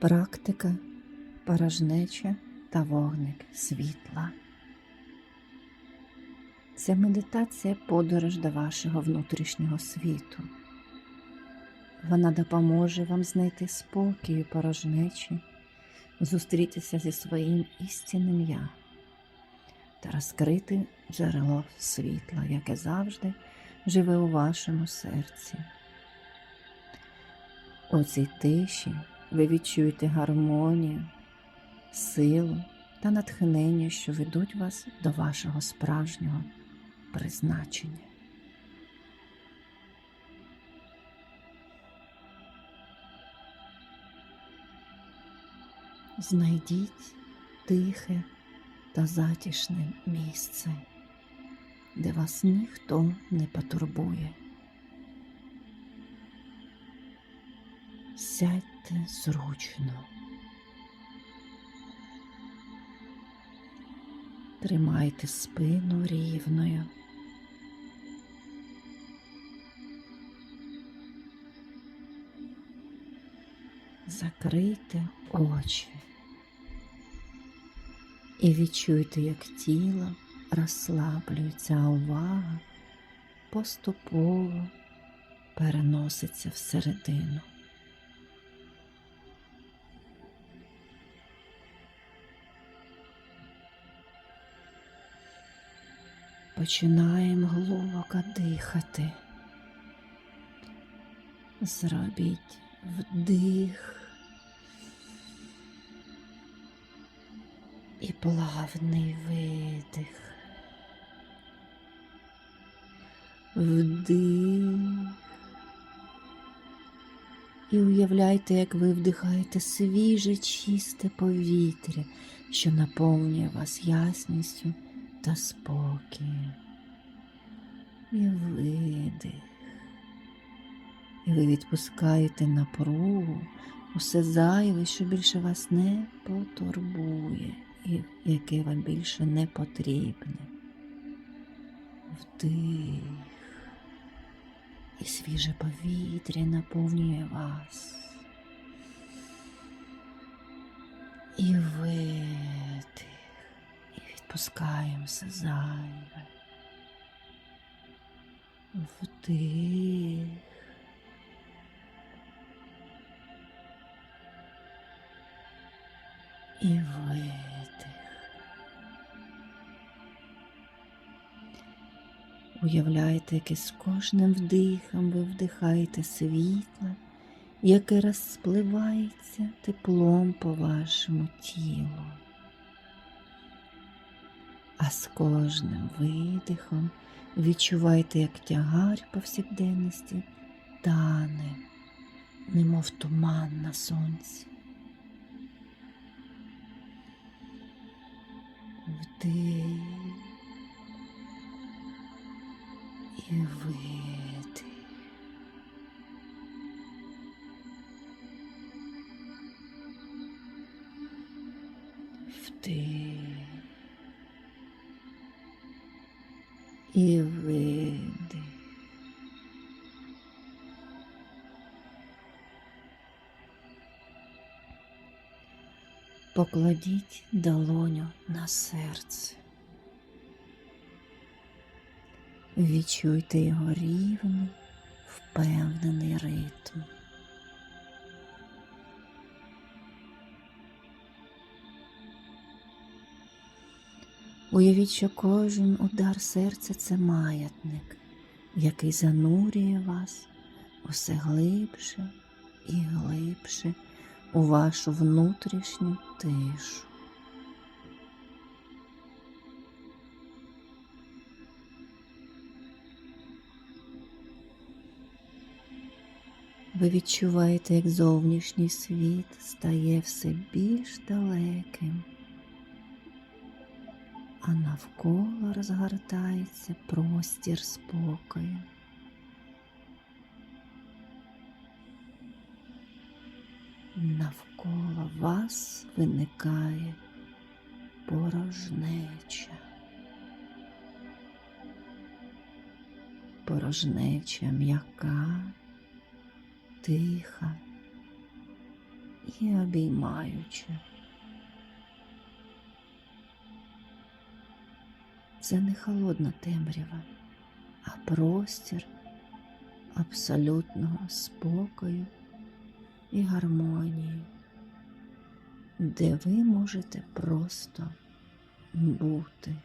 Практика, порожнеча та вогник світла. Це медитація подорож до вашого внутрішнього світу. Вона допоможе вам знайти спокій у порожнечі, зустрітися зі своїм істинним я та розкрити джерело світла, яке завжди живе у вашому серці. У цій тиші ви відчуєте гармонію, силу та натхнення, що ведуть вас до вашого справжнього призначення. Знайдіть тихе та затишне місце, де вас ніхто не потурбує. Сядьте зручно. Тримайте спину рівною. Закрийте очі і відчуйте, як тіло розслаблюється, а увага поступово переноситься всередину. Починаємо глибоко дихати. Зробіть вдих і плавний видих. Вдих. І уявляйте, як ви вдихаєте свіже, чисте повітря, що наповнює вас ясністю та спокій. І видих. І ви відпускаєте напругу, усе зайве, що більше вас не потурбує, і яке вам більше не потрібне. Вдих. І свіже повітря наповнює вас. І видих. Все зайве. Вдих. І видих. Уявляйте, як із кожним вдихом ви вдихаєте світло, яке розпливається теплом по вашому тілу. А з кожним видихом відчувайте, як тягар повсякденності тане, немов туман на сонці. Вдих і видих. Вдих і видих. Покладіть долоню на серце. Відчуйте його рівний, впевнений ритм. Уявіть, що кожен удар серця це маятник, який занурює вас усе глибше і глибше у вашу внутрішню тишу. Ви відчуваєте, як зовнішній світ стає все більш далеким, а навколо розгортається простір спокою. Навколо вас виникає порожнеча. Порожнеча м'яка, тиха і обіймаючи. Це не холодна темрява, а простір абсолютного спокою і гармонії, де ви можете просто бути.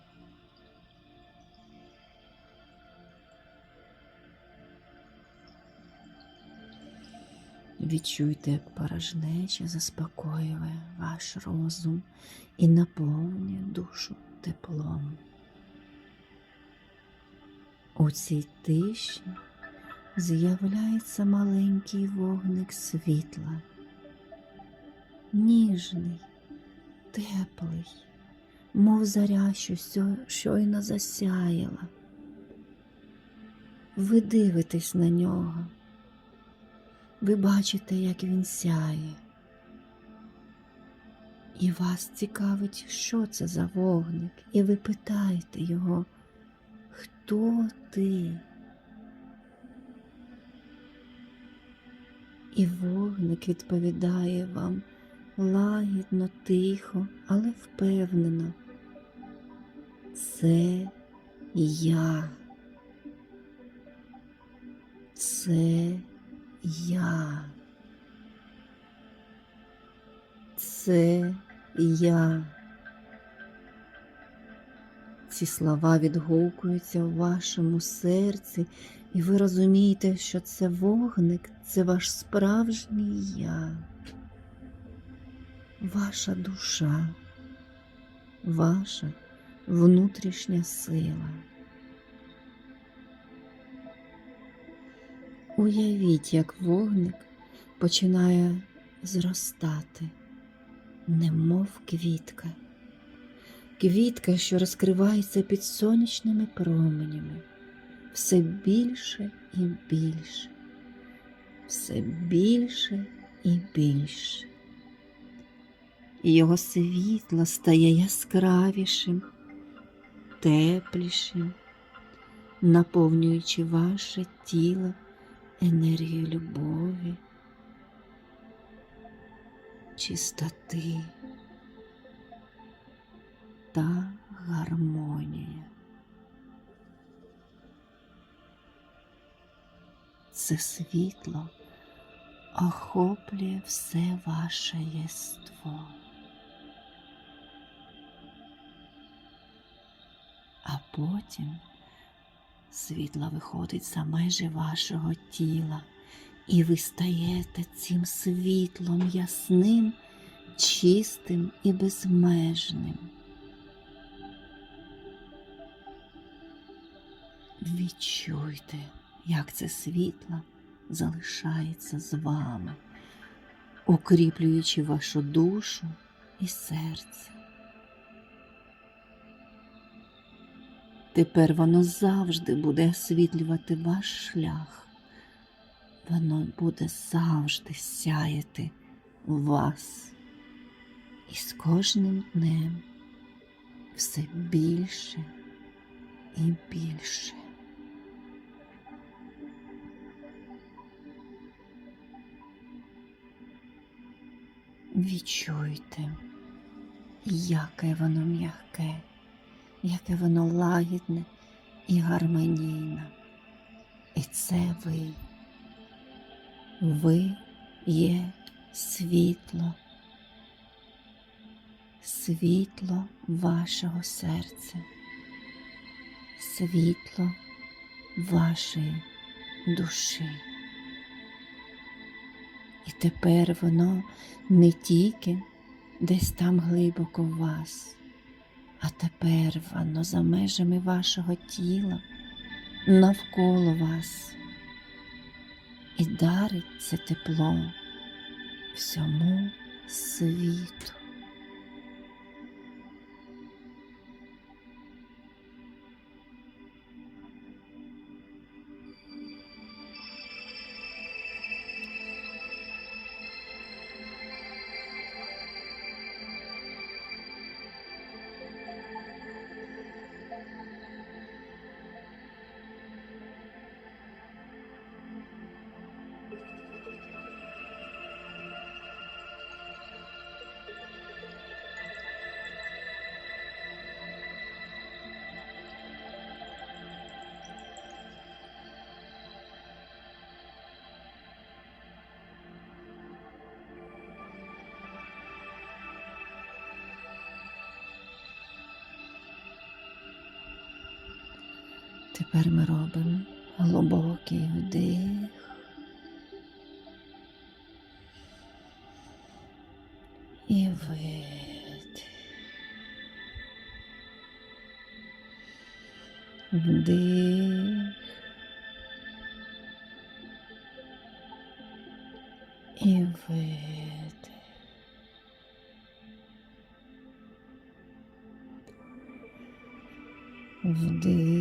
Відчуйте, як порожнеча заспокоює ваш розум і наповнює душу теплом. У цій тиші з'являється маленький вогник світла, ніжний, теплий, мов заря, що щойно засяяла. Ви дивитесь на нього. Ви бачите, як він сяє. І вас цікавить, що це за вогник, і ви питаєте його, хто ти? І вогник відповідає вам лагідно, тихо, але впевнено. Це я. Це я. Це я. Ці слова відгукуються в вашому серці, і ви розумієте, що це вогник, це ваш справжній я, ваша душа, ваша внутрішня сила. Уявіть, як вогник починає зростати, немов квітка. Квітка, що розкривається під сонячними променями, все більше і більше, все більше і більше. І його світло стає яскравішим, теплішим, наповнюючи ваше тіло енергію любові, чистоти та гармонії. Це світло охоплює все ваше єство. А потім світло виходить за межі вашого тіла, і ви стаєте цим світлом ясним, чистим і безмежним. Відчуйте, як це світло залишається з вами, укріплюючи вашу душу і серце. Тепер воно завжди буде освітлювати ваш шлях. Воно буде завжди сяяти вас. І з кожним днем все більше і більше. Відчуйте, яке воно м'яке яке воно лагідне і гармонійне. І це ви. Ви є світло, світло вашого серця, світло вашої душі. І тепер воно не тільки десь там глибоко в вас. А тепер воно за межами вашого тіла навколо вас і дарить це тепло всьому світу. Тепер ми робимо глибокий вдих. І видих. Вдих. І видих. Вдих.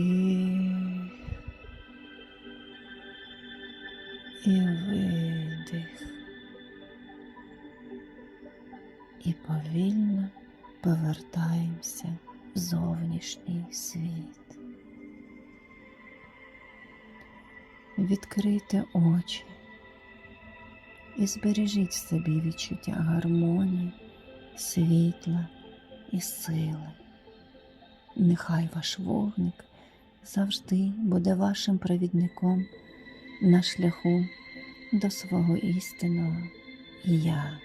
Зовнішній світ. Відкрийте очі і збережіть собі відчуття гармонії, світла і сили. Нехай ваш вогник завжди буде вашим провідником на шляху до свого істинного я.